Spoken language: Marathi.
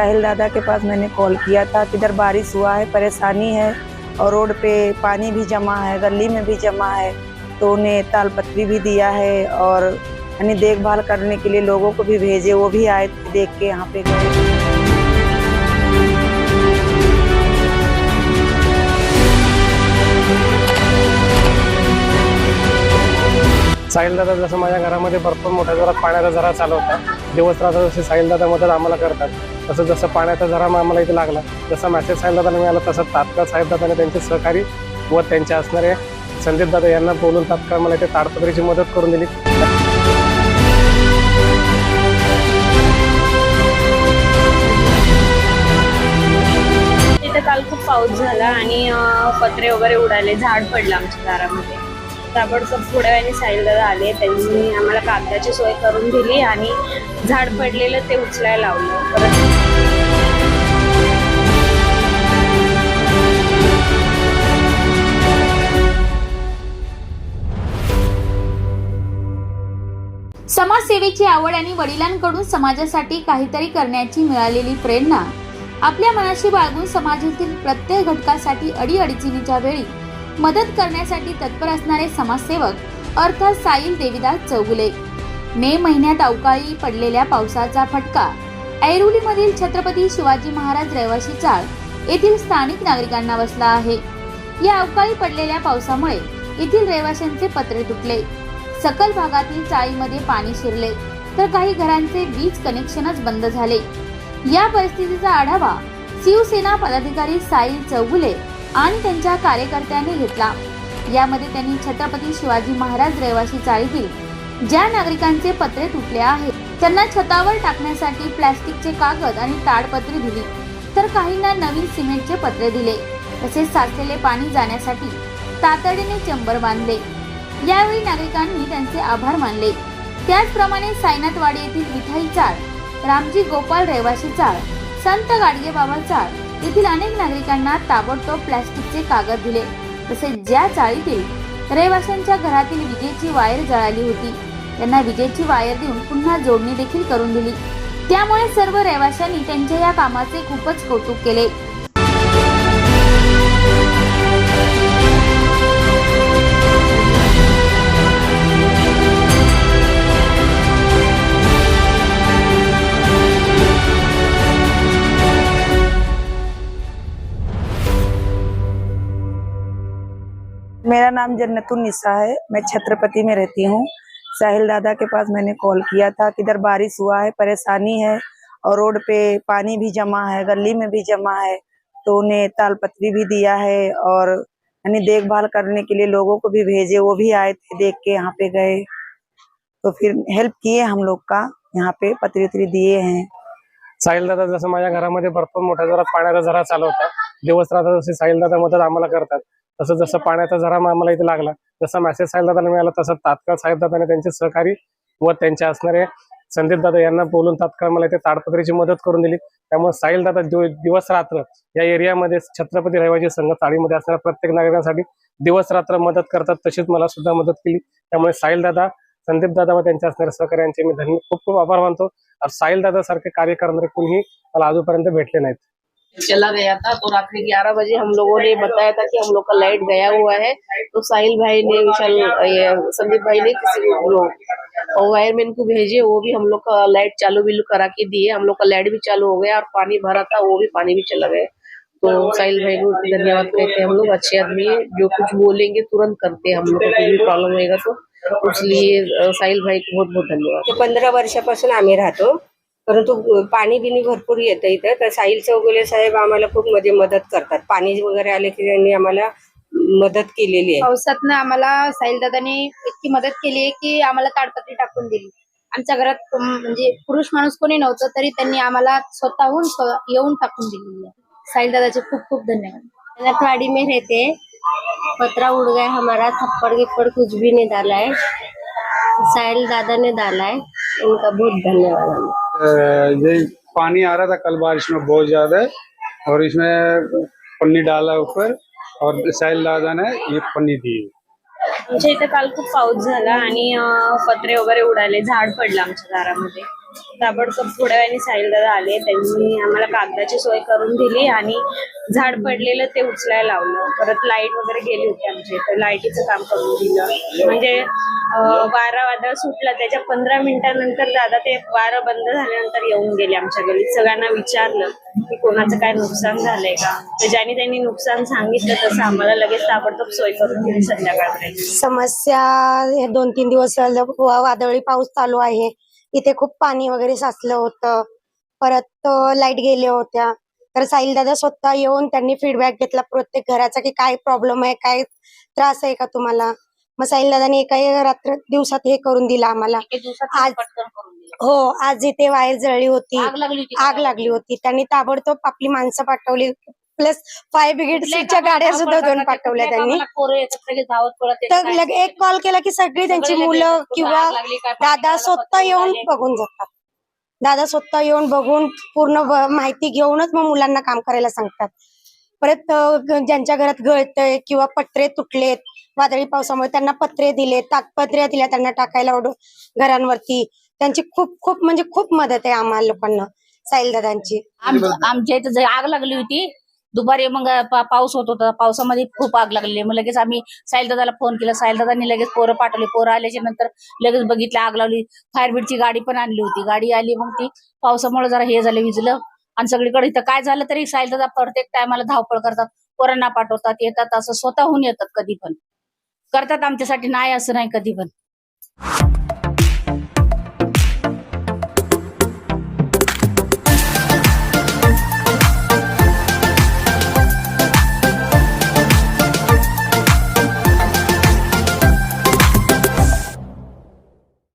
साहिल दादा के पास मैंने कॉल किया था कि इधर बारिश हुआ है, परेशानी है, और रोड पे पानी भी जमा है, गली में भी जमा है तो उन्हें तालपत्री भी दिया है, और यानी देखभाल करने के लिए लोगों को भी भेजे, वो भी आए देख के यहाँ पे। गए साहिलदादा जसं माझ्या घरामध्ये भरपूर मोठ्या जरा पाण्याचा झरा चालू होता. दिवस रात्र जसे साहिलदादा मदत आम्हाला करतात तसं जसं पाण्याचा झरा आम्हाला इथे लागला जसा मेसेज साहिलदादाला मिळाला तसं तात्काळ साहिलदादाने त्यांचे सहकारी व त्यांचे असणारे संदीप दादा यांना बोलून तात्काळ मला इथे ताडपत्रीची मदत करून दिली. तिथे काल खूप पाऊस झाला आणि पत्रे वगैरे उडाले झाड पडलं आमच्या दारामध्ये. ताबडतोब थोड्या वेळाने साहिल दादा आले त्यांनी आम्हाला कागदाची सोय करून दिली आणि झाड पडलेलं ते उचलायला लावलं. परत समाजसेवेची आवड आणि वडिलांकडून समाजासाठी काहीतरी करण्याची मिळालेली प्रेरणा. आपल्या मनाशी बाळगून समाजातील प्रत्येक घटकासाठी अडीअडचणीच्या वेळी मदत करण्यासाठी तत्पर असणारे समाजसेवक अर्थात साईल देवीदास चौगुले. मे महिन्यात अवकाळी पडलेल्या पावसाचा फटका. ऐरोलीमधील छत्रपती शिवाजी महाराज रहिवाशी चाळ येथील स्थानिक नागरिकांना बसला आहे. या अवकाळी पडलेल्या पावसामुळे येथील रहिवाशांचे पत्रे तुटले. सकल भागातील चाळीमध्ये पाणी शिरले तर काही घरांचे वीज कनेक्शनच बंद झाले. या परिस्थितीचा आढावा शिवसेना पदाधिकारी साईल चौगुले आणि त्यांच्या कार्यकर्त्यांनी घेतला. यामध्ये त्यांनी छत्रपती शिवाजी महाराज रहिवासी चाळीतील ज्या नागरिकांचे पत्रे तुटले आहेत त्यांना छतावर टाकण्यासाठी प्लॅस्टिकचे कागद आणि ताडपत्रे दिली. तर काहींना नवीन सिमेंटचे पत्रे दिले. तसेच साचलेले पाणी जाण्यासाठी तातडीने चंबर बांधले. यावेळी नागरिकांनी त्यांचे आभार मानले. त्याचप्रमाणे सायनाथवाडी येथील विठाई चाळ रामजी गोपाल रहिवाशी चाळ संत गाडगे बाबा चाळ येथील अनेक नागरिकांना ताबडतोब प्लॅस्टिकचे कागद दिले. तसेच ज्या चाळीतील रहिवाशांच्या घरातील विजेची वायर जळाली होती त्यांना विजेची वायर देऊन पुन्हा जोडणी देखील करून दिली. त्यामुळे सर्व रहिवाशांनी त्यांच्या या कामाचे खूपच कौतुक केले. नाम जन्नतुन निसा है। मैं छत्रपति में रहती हूँ। साहिल दादा के पास मैंने कॉल किया था कि इधर बारिश हुआ है, परेशानी है और रोड पे पानी भी जमा है, गली में भी जमा है तो उन्हें तालपत्री भी दिया है और यानी देखभाल करने के लिए लोगों को भी भेजे, वो भी आए थे देख के यहाँ पे गए। तो फिर हेल्प किए हम लोग का, यहाँ पे पत्री उतरी दिए हैं। साहिलदादा जसं माझ्या घरामध्ये भरपूर मोठ्या जरा पाण्याचा झरा चालू होता. दिवस रात्र जसे साहिलदादा मदत आम्हाला करतात तसं जसं पाण्याचा झरा आम्हाला इथे लागला जसा मॅसेज साहिलदादाला मिळाला तसं तात्काळ साहेबदादाने त्यांचे सहकारी व त्यांचे असणारे संदीप दादा यांना बोलून तात्काळ मला इथे ताडपत्रीची मदत करून दिली. त्यामुळे साहिल दादा दिवस रात्र या एरियामध्ये छत्रपती रहिवासी संघ चाळीमध्ये असणाऱ्या प्रत्येक नागरिकांसाठी दिवस रात्र मदत करतात तशीच मला सुद्धा मदत केली. त्यामुळे साहिल दादा संदीप दादा व त्यांच्या असणाऱ्या सहकार्यांचे मी धन्य खूप खूप आभार मानतो. साहिल दादा सारखे कार्य करणारे कुणीही मला अजूनपर्यंत भेटले नाहीत. चला गया था। तो रात्रि ग्यारह बजे हम लोगों ने बताया था कि हम लोग का लाइट गया हुआ है। तो साहिल भाई ने विशाल संदीप भाई ने किसी लोग और वायरमैन को भेजे, वो भी हम लोग का लाइट चालू बिलू करा के दिए। हम लोग का लाइट भी चालू हो गया और पानी भरा था, वो भी पानी भी चला गया। तो साहिल भाई को धन्यवाद कहते हैं हम लोग, अच्छे आदमी है। जो कुछ बोलेंगे तुरंत करते हैं हम लोग को, कोई भी प्रॉब्लम होएगा तो। इसलिए साहिल भाई को बहुत बहुत धन्यवाद। ते पंधरा वर्षापासून आम्ही राहतो। परंतु पाणी बिनी भरपूर येतं इथं. तर साहिल चौगुले साहेब आम्हाला खूप मध्ये मदत करतात. पाणी वगैरे आले की त्यांनी आम्हाला मदत केलेली आहे. पावसातनं आम्हाला साहिलदादाने इतकी मदत केली आहे की आम्हाला ताडपत्री टाकून दिली. आमच्या घरात म्हणजे पुरुष माणूस कोणी नव्हतं तरी त्यांनी आम्हाला स्वतःहून स्व- येऊन टाकून दिलेली आहे. साहिलदादाचे खूप खूप धन्यवाद. में रहते पतरा उड़ गया हमारा थप्पड़ गिप्पड़ कुछ भी नहीं डाला है. साहिल दादा ने डाला है. उनका बहुत धन्यवाद हमें ये पानी आ रहा था कल बारिश में बहुत ज्यादा और इसमें पन्नी डाला ऊपर और साहिल दादा ने ये पन्नी दी आमच्या इथे काल खूप पाऊस झाला आणि अं, पत्रे वगैरे उडाले झाड पडलं आमच्या दारामध्ये. ताबडतोब थोड्या वेळाने साहिल दादा आले. त्यांनी आम्हाला कागदाची सोय करून दिली आणि झाड पडलेलं ते उचलायला लावलं. परत लाइट वगैरे गेली होती आमची तर लाईटीचं काम करून दिलं. म्हणजे वारा वादळ सुटला. त्याच्या पंधरा मिनिटानंतर दादा ते वारं बंद झाल्यानंतर येऊन गेले आमच्या घरी. सगळ्यांना विचारलं की कोणाचं काय नुकसान झालंय का? तर ज्याने त्यांनी नुकसान सांगितलं तसं आम्हाला लगेच ताबडतोब सोय करून दिली संध्याकाळपर्यंत. समस्या हे दोन तीन दिवस वादळी पाऊस चालू आहे. इथे खूप पाणी वगैरे साचलं होतं. परत लाइट गेल्या होत्या. तर साहिल दादा स्वतः येऊन त्यांनी फीडबॅक घेतला प्रत्येक घराचा की काय प्रॉब्लेम आहे? काय त्रास आहे का तुम्हाला? मग साहिल दादाने एका रात्र दिवसात हे करून दिलं आम्हाला. आज हो आज इथे वायर जळली होती. आग लागली होती आग लागली होती. त्यांनी ताबडतोब आपली माणसं पाठवली. प्लस फायर ब्रिगेडच्या गाड्या सुद्धा दोन पाठवल्या त्यांनी. तर लगे एक कॉल केला की सगळी त्यांची मुलं किंवा दादा स्वतः येऊन बघून जातात. दादा स्वतः येऊन बघून पूर्ण माहिती घेऊनच मग मुलांना काम करायला सांगतात. परत ज्यांच्या घरात गळतंय किंवा पत्रे तुटलेत वादळी पावसामुळे त्यांना पत्रे दिले तात्पत्र्या दिल्या त्यांना टाकायला ओढ घरांवरती. त्यांची खूप खूप म्हणजे खूप मदत आहे आम्हाला लोकांना साहिल दादांची. आम- आमच्या इथं आग लागली होती दुपारी मग पाऊस होत होता. पावसामध्ये खूप आग लागलेली. मग लगेच आम्ही साहिल दादाला फोन केला. साहिल दादांनी लगेच पोरं पाठवले. पोरं आल्याच्यानंतर लगेच बघितलं आग लावली. फायर ब्रिगेडची गाडी पण आणली होती. गाडी आली मग ती पावसामुळे जरा हे झालं विजलं. आणि सगळीकडे इथं काय झालं तरी साहिल दादा प्रत्येक टायमाला धावपळ करतात. पोरांना पाठवतात येतात. असं स्वतःहून येतात कधी पण. करतात आमच्यासाठी. नाही असं नाही कधी पण.